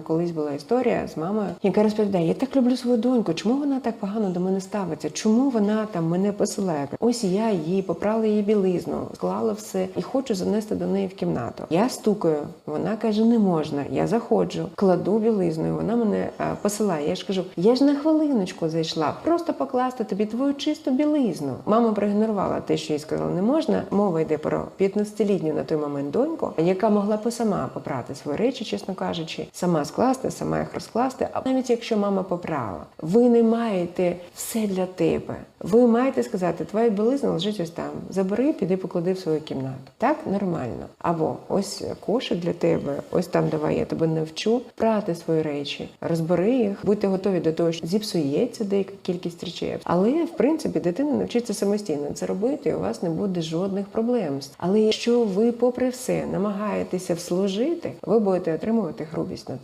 мене колись була історія з мамою, яка розповідає: я так люблю свою доньку. Чому вона так погано до мене ставиться? Чому вона там мене посилає? Ось я їй попрала її білизну, склала все і хочу занести до неї в кімнату. Я стукаю, вона каже: не можна. Я заходжу, кладу білизну, і вона мене е, посилає. Я ж кажу, я ж на хвилиночку зайшла, просто покласти тобі твою чисту білизну. Мама проігнорувала те, що їй сказали, не можна. Мова йде про 15-літню на той момент доньку, яка могла би сама попрати свої речі, чесно кажучи, сама скласти, сама їх розкласти. А навіть якщо мама попрала, ви не маєте все для тебе. Ви маєте сказати, твоя білизна лежить ось там. Забери, піди поклади в свою кімнату. Так нормально. Або ось кошик для тебе, ось там давай я тебе навчу прати свої речі, розбери їх, будьте готові до того, що зіпсується деяка кількість речей. Але в принципі дитина навчиться самостійно це робити, і у вас не буде жодних проблем. Але якщо ви, попри все, намагаєтеся вслужити, ви будете отримувати грубість на тому.